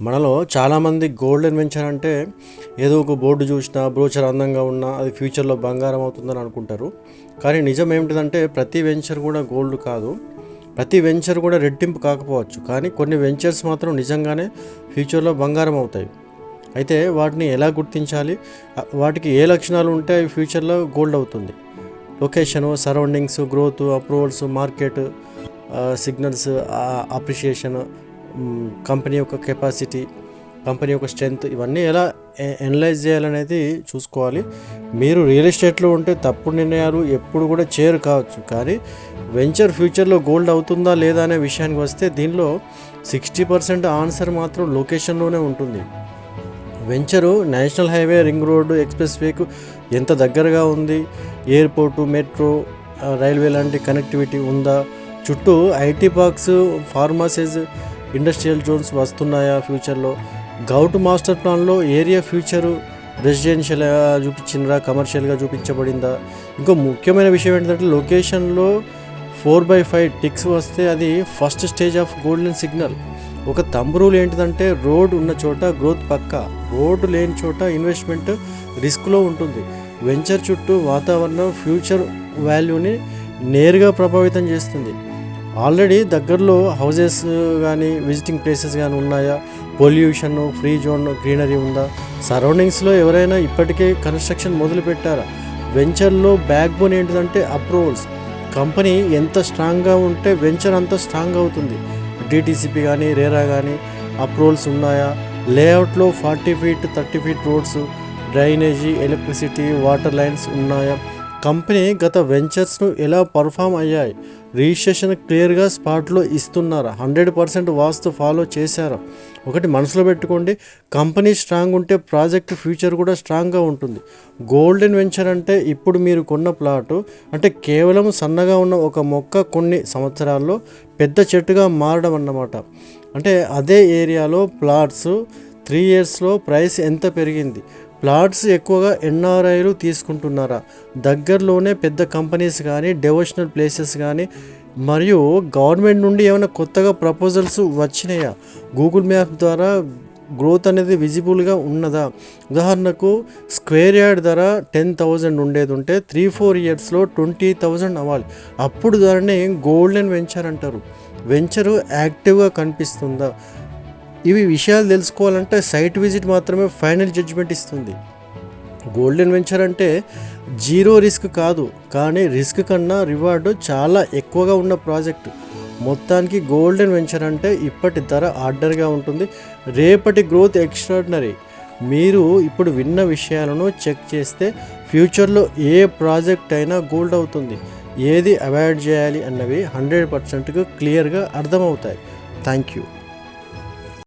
మనలో చాలామంది golden venture అంటే ఏదో ఒక బోర్డు చూసినా బ్రోచర్ అందంగా ఉన్నా అది ఫ్యూచర్లో బంగారం అవుతుందని అనుకుంటారు. కానీ నిజం ఏమిటిదంటే ప్రతి వెంచర్ కూడా గోల్డ్ కాదు. ప్రతి వెంచర్ కూడా రెట్టింపు కాకపోవచ్చు. కానీ కొన్ని వెంచర్స్ మాత్రం నిజంగానే ఫ్యూచర్లో బంగారం అవుతాయి. అయితే వాటిని ఎలా గుర్తించాలి? వాటికి ఏ లక్షణాలు ఉంటే అవి ఫ్యూచర్లో గోల్డ్ అవుతుంది? Location surroundings growth approvals market signals appreciation company యొక్క కెపాసిటీ కంపెనీ యొక్క స్ట్రెంగ్త్ ఇవన్నీ ఎలా ఎనలైజ్ చేయాలనేది చూసుకోవాలి. మీరు రియల్ ఎస్టేట్లో ఉంటే తప్పుడు నిర్ణయాలు ఎప్పుడు కూడా చేరు కావచ్చు. కానీ వెంచర్ ఫ్యూచర్లో గోల్డ్ అవుతుందా లేదా అనే విషయానికి వస్తే దీనిలో సిక్స్టీ పర్సెంట్ ఆన్సర్ మాత్రం లొకేషన్లోనే ఉంటుంది. Venture national highway ring road express వేకు ఎంత దగ్గరగా ఉంది? ఎయిర్పోర్టు మెట్రో రైల్వే లాంటి కనెక్టివిటీ ఉందా? చుట్టూ IT parks pharmacies industrial zones వస్తున్నాయా ఫ్యూచర్లో? గౌట్ మాస్టర్ ప్లాన్లో ఏరియా ఫ్యూచరు రెసిడెన్షియల్గా చూపించిందా? కమర్షియల్గా చూపించబడిందా? ఇంకో ముఖ్యమైన విషయం ఏంటంటే లొకేషన్లో ఫోర్ బై ఫైవ్ టిక్స్ వస్తే అది first stage of golden signal. ఒక తంబు రూల్ ఏంటిదంటే రోడ్ ఉన్న చోట గ్రోత్ పక్క. రోడ్డు లేని చోట ఇన్వెస్ట్మెంట్ రిస్క్లో ఉంటుంది. వెంచర్ చుట్టూ వాతావరణం ఫ్యూచర్ వాల్యూని నేరుగా ప్రభావితం చేస్తుంది. ఆల్రెడీ దగ్గరలో హౌజెస్ కానీ విజిటింగ్ ప్లేసెస్ కానీ ఉన్నాయా? పొల్యూషన్ ఫ్రీ జోన్ గ్రీనరీ ఉందా? సరౌండింగ్స్లో ఎవరైనా ఇప్పటికే కన్స్ట్రక్షన్ మొదలుపెట్టారా? వెంచర్లో బ్యాక్ బోన్ ఏంటిదంటే అప్రూవల్స్. కంపెనీ ఎంత స్ట్రాంగ్గా ఉంటే వెంచర్ అంత స్ట్రాంగ్ అవుతుంది. డిటీసీపీ కానీ రేరా కానీ అప్రూవల్స్ ఉన్నాయా? లేఅవుట్లో forty feet thirty feet roads drainage electricity water lines ఉన్నాయా? కంపెనీ గత వెంచర్స్ను ఎలా పర్ఫామ్ అయ్యాయి? రిజిస్ట్రేషన్ క్లియర్గా స్పాట్లో ఇస్తున్నారా? హండ్రెడ్ పర్సెంట్ వాస్తు ఫాలో చేశారా? ఒకటి మనసులో పెట్టుకోండి కంపెనీ స్ట్రాంగ్ ఉంటే ప్రాజెక్ట్ ఫ్యూచర్ కూడా స్ట్రాంగ్గా ఉంటుంది. గోల్డెన్ వెంచర్ అంటే ఇప్పుడు మీరు కొన్న ప్లాటు అంటే కేవలం సన్నగా ఉన్న ఒక మొక్క కొన్ని సంవత్సరాల్లో పెద్ద చెట్టుగా మారడం అన్నమాట. అంటే అదే ఏరియాలో ప్లాట్స్ త్రీ ఇయర్స్లో ప్రైస్ ఎంత పెరిగింది? ప్లాట్స్ ఎక్కువగా ఎన్ఆర్ఐలు తీసుకుంటున్నారా? దగ్గరలోనే పెద్ద కంపెనీస్ కానీ డెవోషనల్ ప్లేసెస్ కానీ మరియు గవర్నమెంట్ నుండి ఏమైనా కొత్తగా ప్రపోజల్స్ వచ్చినాయా? గూగుల్ మ్యాప్ ద్వారా గ్రోత్ అనేది విజిబుల్గా ఉన్నదా? ఉదాహరణకు స్క్వేర్ యార్డ్ ధర టెన్ థౌజండ్ ఉండేది ఉంటే త్రీ ఫోర్ ఇయర్స్లో ట్వంటీ థౌజండ్ అవ్వాలి. అప్పుడు దాన్ని గోల్డెన్ వెంచర్ అంటారు. వెంచరు యాక్టివ్గా కనిపిస్తుందా? ఇవి విషయాలు తెలుసుకోవాలంటే సైట్ విజిట్ మాత్రమే ఫైనల్ జడ్జిమెంట్ ఇస్తుంది. గోల్డెన్ వెంచర్ అంటే జీరో రిస్క్ కాదు కానీ రిస్క్ కన్నా రివార్డు చాలా ఎక్కువగా ఉన్న ప్రాజెక్ట్. మొత్తానికి గోల్డెన్ వెంచర్ అంటే ఇప్పటి ధర ఆర్డర్గా ఉంటుంది. రేపటి గ్రోత్ ఎక్స్ట్రాడినరీ. మీరు ఇప్పుడు విన్న విషయాలను చెక్ చేస్తే ఫ్యూచర్లో ఏ ప్రాజెక్ట్ అయినా గోల్డ్ అవుతుంది. ఏది అవాయిడ్ చేయాలి అన్నవి హండ్రెడ్ పర్సెంట్గా క్లియర్గా అర్థమవుతాయి. Thank you